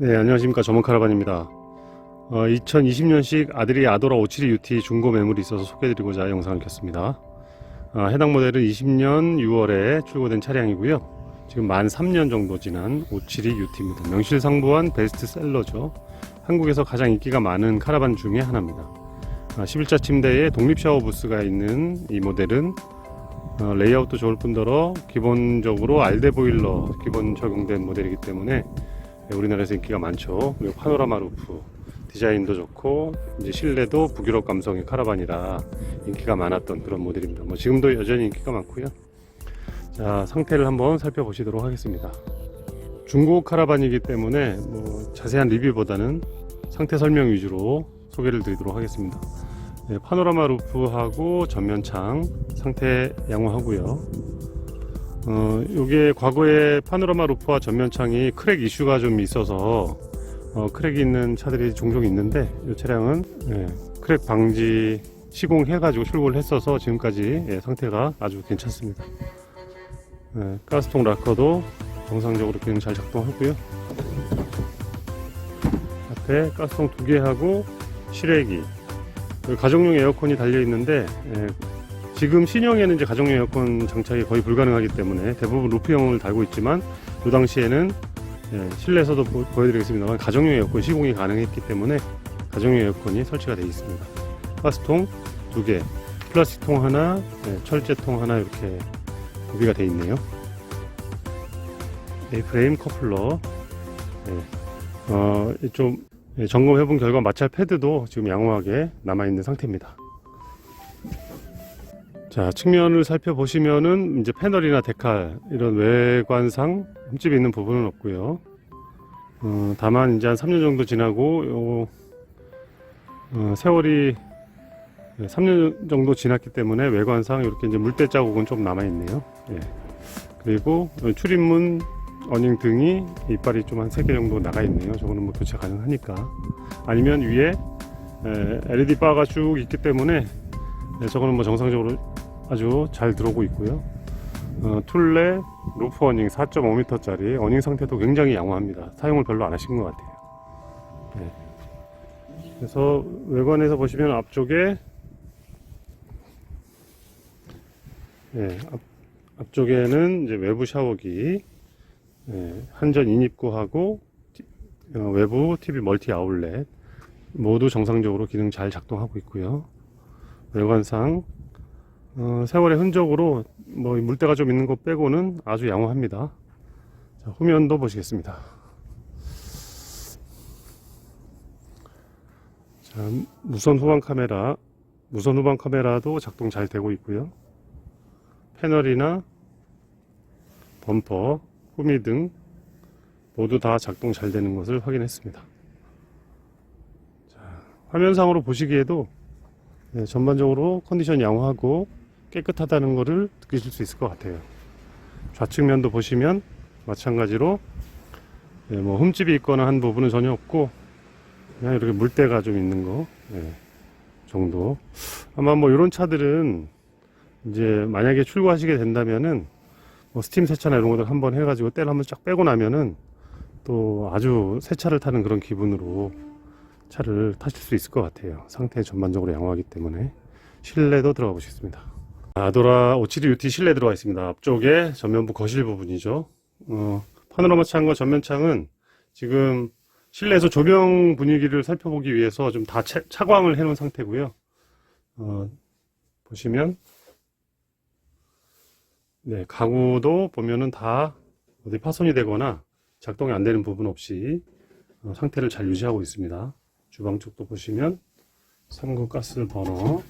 네, 안녕하십니까. 전문 카라반입니다. 어, 2020년식 아들이 아도라 572 UT 중고 매물이 있어서 소개해드리고자 영상을 켰습니다. 아, 해당 모델은 20년 6월에 출고된 차량이고요. 지금 만 3년 정도 지난 572 UT입니다. 명실상부한 베스트셀러죠. 한국에서 가장 인기가 많은 카라반 중에 하나입니다. 아, 11자 침대에 독립 샤워 부스가 있는 이 모델은 어, 레이아웃도 좋을 뿐더러 기본적으로 알데 보일러 기본 적용된 모델이기 때문에 네, 우리나라에서 인기가 많죠. 그리고 파노라마 루프 디자인도 좋고 이제 실내도 북유럽 감성의 카라반이라 인기가 많았던 그런 모델입니다. 뭐 지금도 여전히 인기가 많고요. 자 상태를 한번 살펴보시도록 하겠습니다. 중고 카라반이기 때문에 뭐 자세한 리뷰보다는 상태 설명 위주로 소개를 드리도록 하겠습니다. 네, 파노라마 루프하고 전면창 상태 양호하고요. 어, 요게 과거에 파노라마 루프와 전면창이 크랙 이슈가 좀 있어서 어, 크랙이 있는 차들이 종종 있는데 이 차량은 예, 크랙 방지 시공해가지고 출고를 했어서 지금까지 예, 상태가 아주 괜찮습니다. 예, 가스통 락커도 정상적으로 기능 잘 작동하고요. 앞에 가스통 두 개하고 실외기 가정용 에어컨이 달려 있는데 예, 지금 신형에는 이제 가정용 에어컨 장착이 거의 불가능하기 때문에 대부분 루프형을 달고 있지만 그 당시에는 예, 실내에서도 보, 여드리겠습니다만 가정용 에어컨 시공이 가능했기 때문에 가정용 에어컨이 설치가 되어 있습니다. 가스통 두 개, 플라스틱 통 하나, 예, 철제통 하나 이렇게 구비가 되어 있네요. 에이프레임 커플러, 예, 어, 좀 예, 점검해본 결과 마찰 패드도 지금 양호하게 남아있는 상태입니다. 자, 측면을 살펴보시면은 이제 패널이나 데칼 이런 외관상 흠집이 있는 부분은 없고요. 어, 다만 이제 한 3년 정도 지나고 요, 어, 세월이 3년 정도 지났기 때문에 외관상 이렇게 이제 물때 자국은 좀 남아 있네요. 예. 그리고 출입문 어닝 등이 이빨이 좀 한 3개 정도 나가 있네요. 저거는 뭐 교체 가능하니까. 아니면 위에 에, LED 바가 쭉 있기 때문에 네, 저거는 뭐 정상적으로 아주 잘 들어오고 있고요. 어, 툴레 루프 어닝 4.5m짜리 어닝 상태도 굉장히 양호합니다. 사용을 별로 안 하신 것 같아요. 네. 그래서 외관에서 보시면 앞쪽에 네, 앞, 앞쪽에는 이제 외부 샤워기 네, 한전 인입구하고 티- 어, 외부 TV 멀티 아울렛 모두 정상적으로 기능 잘 작동하고 있고요. 외관상 어, 세월의 흔적으로 뭐 물때가 좀 있는 것 빼고는 아주 양호합니다. 자, 후면도 보시겠습니다. 자, 무선 후방 카메라, 무선 후방 카메라도 작동 잘 되고 있고요. 패널이나 범퍼, 후미 등 모두 다 작동 잘 되는 것을 확인했습니다. 자, 화면상으로 보시기에도 네, 전반적으로 컨디션 양호하고 깨끗하다는 것을 느끼실 수 있을 것 같아요. 좌측면도 보시면 마찬가지로 네, 뭐 흠집이 있거나 한 부분은 전혀 없고 그냥 이렇게 물때가 좀 있는 거 네, 정도. 아마 뭐 이런 차들은 이제 만약에 출고하시게 된다면은 뭐 스팀 세차나 이런 것들 한번 해가지고 때를 한번 쫙 빼고 나면은 또 아주 새 차를 타는 그런 기분으로 차를 타실 수 있을 것 같아요. 상태 전반적으로 양호하기 때문에 실내도 들어가 보시겠습니다. 아도라 572 UT 실내 들어가 있습니다. 앞쪽에 전면부 거실 부분이죠. 어, 파노라마 창과 전면 창은 지금 실내에서 조명 분위기를 살펴보기 위해서 좀 다 차광을 해놓은 상태고요. 어, 보시면 네 가구도 보면은 다 어디 파손이 되거나 작동이 안 되는 부분 없이 어, 상태를 잘 유지하고 있습니다. 주방 쪽도 보시면 3구 가스 버너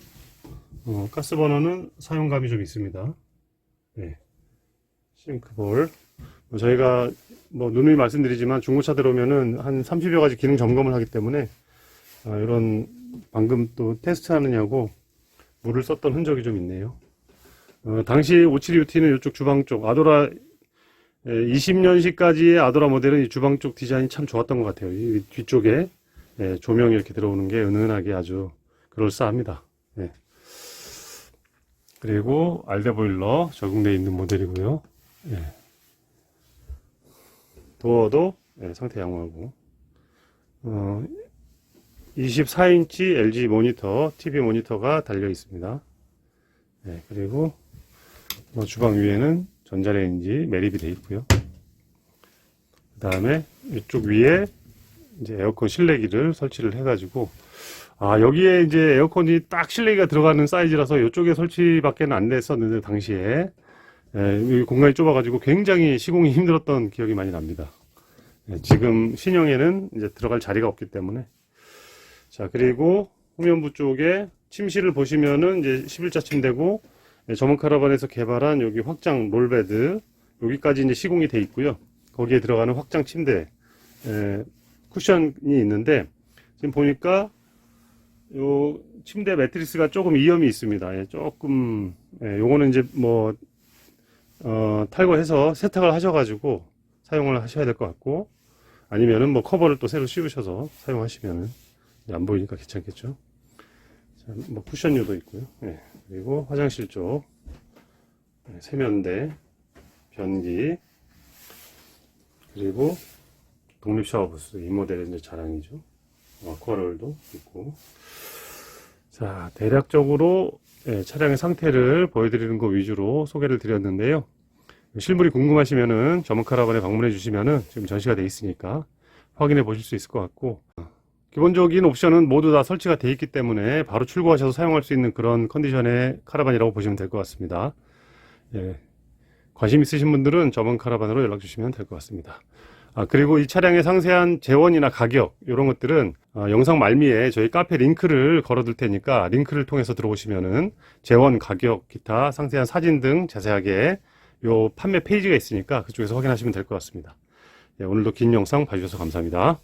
어, 가스 버너는 사용감이 좀 있습니다. 네. 싱크볼 뭐 저희가 뭐 누누이 말씀드리지만 중고차 들어오면은 한 30여 가지 기능 점검을 하기 때문에 아, 이런 방금 또 테스트 하느냐고 물을 썼던 흔적이 좀 있네요. 어, 당시 572UT는 이쪽 주방 쪽 아도라 20년식까지의 아도라 모델은 이 주방 쪽 디자인이 참 좋았던 것 같아요. 이 뒤쪽에 예, 조명이 이렇게 들어오는 게 은은하게 아주 그럴싸합니다. 예. 그리고 알데보일러 적용되어 있는 모델이고요. 예. 도어도 예, 상태 양호하고 어, 24인치 LG 모니터, TV 모니터가 달려 있습니다. 네, 그리고 뭐 주방 위에는 전자레인지 매립이 되어 있고요. 그 다음에 이쪽 위에 이제 에어컨 실내기를 설치를 해가지고 아 여기에 이제 에어컨이 딱 실내기가 들어가는 사이즈라서 이쪽에 설치밖에는 안 됐었는데 당시에 예, 공간이 좁아가지고 굉장히 시공이 힘들었던 기억이 많이 납니다. 예, 지금 신형에는 이제 들어갈 자리가 없기 때문에 자 그리고 후면부 쪽에 침실을 보시면은 이제 11자 침대고 예, 저먼 카라반에서 개발한 여기 확장 롤베드 여기까지 이제 시공이 돼 있고요. 거기에 들어가는 확장 침대 예, 쿠션이 있는데 지금 보니까 요 침대 매트리스가 조금 이염이 있습니다. 예, 조금 예, 요거는 이제 뭐 어, 탈거해서 세탁을 하셔가지고 사용을 하셔야 될 것 같고 아니면은 뭐 커버를 또 새로 씌우셔서 사용하시면은 안 보이니까 괜찮겠죠. 자, 뭐 쿠션류도 있고요. 예, 그리고 화장실 쪽 예, 세면대, 변기 그리고 독립 샤워 부스 이 모델의 이제 자랑이죠. 아쿠아롤도 있고 자 대략적으로 예, 차량의 상태를 보여드리는 거 위주로 소개를 드렸는데요. 실물이 궁금하시면은 점원 카라반에 방문해 주시면은 지금 전시가 돼 있으니까 확인해 보실 수 있을 것 같고 기본적인 옵션은 모두 다 설치가 돼 있기 때문에 바로 출고하셔서 사용할 수 있는 그런 컨디션의 카라반이라고 보시면 될 것 같습니다. 예, 관심 있으신 분들은 점원 카라반으로 연락 주시면 될 것 같습니다. 아, 그리고 이 차량의 상세한 재원이나 가격, 이런 것들은 어, 영상 말미에 저희 카페 링크를 걸어둘 테니까 링크를 통해서 들어오시면은 재원, 가격, 기타 상세한 사진 등 자세하게 요 판매 페이지가 있으니까 그쪽에서 확인하시면 될 것 같습니다. 예, 오늘도 긴 영상 봐주셔서 감사합니다.